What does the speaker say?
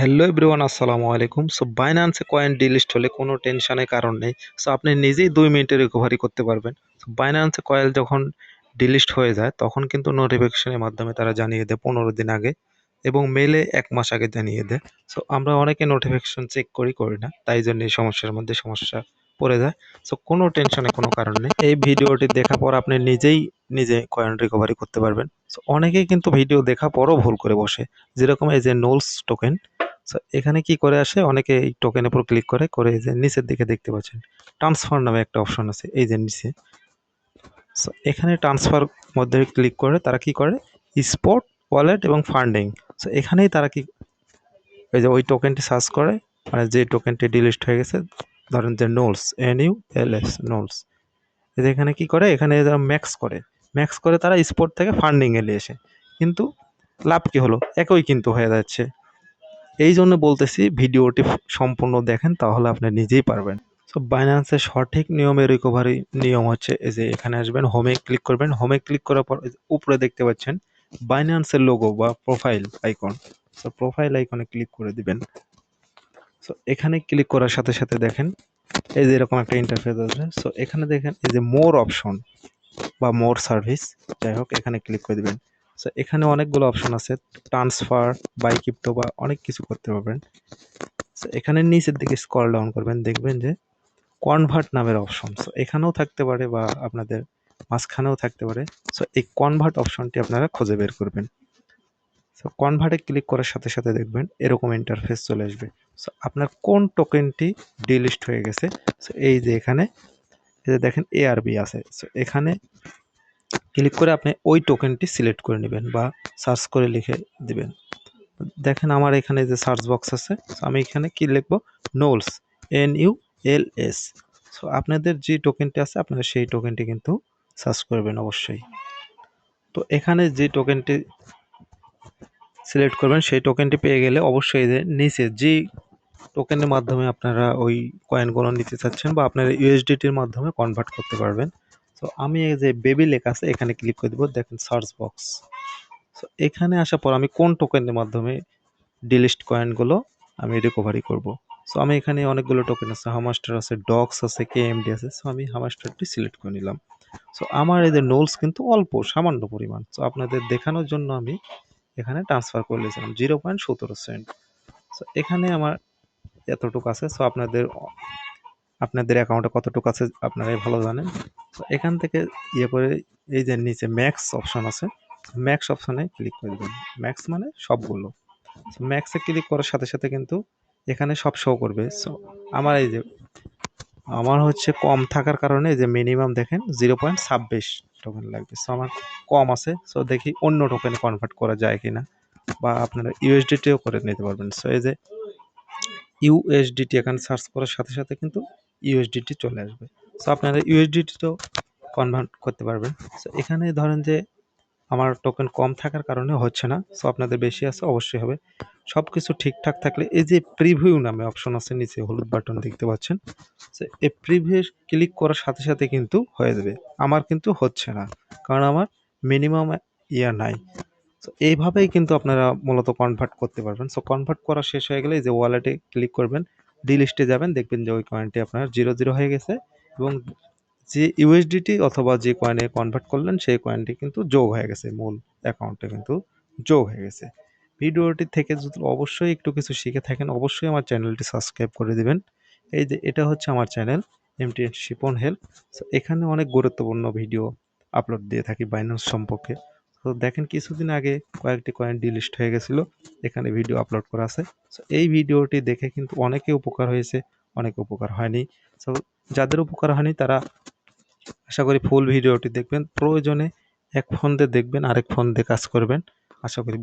Hello everyone আসসালামু আলাইকুম so বাইন্যান্সে coin delist হলে কোনো টেনশনের কারণ নেই। সো আপনি নিজেই দুই মিনিটে রিকভারি করতে পারবেন। সো বাইন্যান্সে কয়েল যখন ডিলিস্ট হয়ে যায়, তখন কিন্তু নোটিফিকেশনের মাধ্যমে তারা জানিয়ে দেয় পনেরো দিন আগে এবং মেলে এক মাস আগে জানিয়ে দেয়। সো আমরা অনেকে নোটিফিকেশন চেক করি করি না। তাই জন্য এই সমস্যার মধ্যে সমস্যা পড়ে যায়। সো কোনো টেনশনের কোনো কারণ নেই। এই ভিডিওটি দেখার পর আপনি নিজেই নিজে কয়েন রিকভারি করতে পারবেন। সো অনেকেই কিন্তু ভিডিও দেখার পরও ভুল করে বসে। যেরকম এই যে নোলস টোকেন এখানে কি করে আসে? অনেকে এই টোকেনের উপর ক্লিক করে করে এই যে নিচের দিকে দেখতে পাচ্ছেন। ট্রান্সফার নামে একটা অপশন আছে, এই যে নিচে। সো এখানে ট্রান্সফার মধ্যে ক্লিক করে তারা কি করে? স্পট ওয়ালেট এবং ফান্ডিং সো এখানেই তারা কি এই যে ওই টোকেনটি সার্চ করে মানে যে টোকেনটি ডিলিস্ট হয়ে গেছে, ধরেন যে Nuls N U L S Nuls এখানে কি করে? এখানে যারা ম্যাক্স করে। ম্যাক্স করে তারা স্পোর্ট থেকে ফান্ডিং এ নিয়ে এসে কিন্তু, লাভ কি হলো? একই কিন্তু হয়ে যাচ্ছে। এই জন্য বলতেছি ভিডিওটি সম্পূর্ণ দেখেন, তাহলে আপনি নিজেই পারবেন। সো বাইন্যান্সের সঠিক নিয়মে রিকভারি নিয়ম হচ্ছে এই যে এখানে আসবেন হোমে ক্লিক করবেন। হোমে ক্লিক করার পর উপরে দেখতে পাচ্ছেন বাইন্যান্সের লোগো বা প্রোফাইল আইকন সো প্রোফাইল আইকনে ক্লিক করে দিবেন। সো এখানে ক্লিক করার সাথে সাথে দেখেন, এই যে এরকম একটা ইন্টারফেস আছে। সো এখানে দেখেন এই যে মোর অপশন বা মোর সার্ভিস যাই হোক, এখানে ক্লিক করে দিবেন। সো এখানে অনেকগুলো অপশন আছে। ট্রান্সফার বাই ক্রিপ্টো বা অনেক কিছু করতে পারবেন। সো এখানে নিচের দিকে স্কল ডাউন করবেন, দেখবেন যে কনভার্ট নামের অপশন সো এখানেও থাকতে পারে বা আপনাদের মাঝখানেও থাকতে পারে। সো এই কনভার্ট অপশনটি আপনারা খুঁজে বের করবেন। সো কনভার্টে ক্লিক করার সাথে সাথে দেখবেন এরকম ইন্টারফেস চলে আসবে। সো আপনার কোন টোকেনটি ডিলিস্ট হয়ে গেছে? সো এই যে এখানে, এই যে দেখেন এআরবি আছে। সো এখানে ক্লিক করে আপনি ওই টোকেনটি সিলেক্ট করে নেবেন বা সার্চ করে লিখে দিবেন। দেখেন আমার এখানে যে সার্চ বক্স আছে আমি এখানে কি লিখব? Nuls N U L S so আপনাদের যে টোকেনটি আছে, আপনারা সেই টোকেনটি কিন্তু সার্চ করবেন অবশ্যই। তো এখানে যে টোকেনটি সিলেক্ট করবেন, সেই টোকেনটি পেয়ে গেলে অবশ্যই যে নিচে যে টোকেনের মাধ্যমে আপনারা ওই কয়েনগুলো নিতে চাচ্ছেন বা আপনারা ইউএসডিটির মাধ্যমে কনভার্ট করতে পারবেন। তো আমি এই যে বেবি লেখা আছে, এখানে ক্লিক করে দেবো, দেখেন সার্চ বক্স সো এখানে আসার পর আমি কোন টোকেনের মাধ্যমে ডিলিস্ট কয়েনগুলো আমি রিকভারি করব। সো আমি এখানে অনেকগুলো টোকেন আছে হামাস্টার আছে ডক্স আছে কে এমডি আছে সো আমি হামাস্টারটি সিলেক্ট করে নিলাম। সো আমার যে নোলস কিন্তু অল্প, সামান্য পরিমাণ। সো আপনাদের দেখানোর জন্য আমি এখানে ট্রান্সফার করে নিয়েছিলাম জিরো পয়েন্ট সতেরো সেন্ট সো এখানে আমার এতটুকু আছে। সো আপনাদের আপনাদের অ্যাকাউন্টে কতটুকু আছে আপনারাই ভালো জানেন। তো এখান থেকে ইয়ে করে এই যে নিচে ম্যাক্স অপশন আছে ম্যাক্স অপশনে ক্লিক করে দেবেন। ম্যাক্স মানে সবগুলো। ম্যাক্সে ক্লিক করার সাথে সাথে কিন্তু এখানে সব শো করবে। সো আমার এই যে, আমার হচ্ছে কম থাকার কারণে যে মিনিমাম দেখেন জিরো পয়েন্ট ছাব্বিশ টোকেন লাগবে। সো আমার কম আছে। সো দেখি অন্য টোকেনে কনভার্ট করা যায় কি না বা আপনারা ইউএসডিটিও করে নিতে পারবেন। সো এই যে ইউএসডিটি এখানে সার্চ করার সাথে সাথে কিন্তু ইউএসডিটি চলে আসবে। সো আপনারা ইউএসডিটিতেও কনভার্ট করতে পারবেন। সো এখানে ধরেন যে আমার টোকেন কম থাকার কারণে হচ্ছে না। সো আপনাদের বেশি আছে, অবশ্যই হবে। সব কিছু ঠিকঠাক থাকলে, এই যে প্রিভিউ নামে অপশন আছে, নিচে হলুদ বাটন দেখতে পাচ্ছেন। সো এই প্রিভিউ ক্লিক করার সাথে সাথে কিন্তু হয়ে যাবে। আমার কিন্তু হচ্ছে না, কারণ আমার মিনিমাম ইয়ার নাই। সো এইভাবেই কিন্তু আপনারা মূলত কনভার্ট করতে পারবেন। সো কনভার্ট করা শেষ হয়ে গেলে এই যে ওয়ালেটে ক্লিক করবেন। ডিলিস্টে যাবেন, দেখবেন যে ওই কয়েনটি আপনার জিরো জিরো হয়ে গেছে এবং যে ইউএসডিটি অথবা যে কয়েনে কনভার্ট করলেন, সেই কয়েনটি কিন্তু যোগ হয়ে গেছে, মূল অ্যাকাউন্টে কিন্তু যোগ হয়ে গেছে। ভিডিওটি থেকে যদি অবশ্যই একটু কিছু শিখে থাকেন, অবশ্যই আমার চ্যানেলটি সাবস্ক্রাইব করে দেবেন। এই যে এটা হচ্ছে আমার চ্যানেল এমটি শিপন হেল্প এখানে অনেক গুরুত্বপূর্ণ ভিডিও আপলোড দিয়ে থাকি বাইন্যান্স সম্পর্কে। তো দেখেন কিছুদিন আগে কয়েকটি কয়েন ডিলিস্ট হয়ে গেছিল, এখানে ভিডিও আপলোড করা আছে। সো এই ভিডিওটি দেখে কিন্তু অনেকে উপকার হয়েছে, অনেক উপকার হয়নি। সো যাদের উপকার হয়নি তারা আশা করি ফুল ভিডিওটি দেখবেন। প্রয়োজনে এক ফোন দিয়ে দেখবেন, আরেক ফোন দিয়ে কাজ করবেন। আশা করি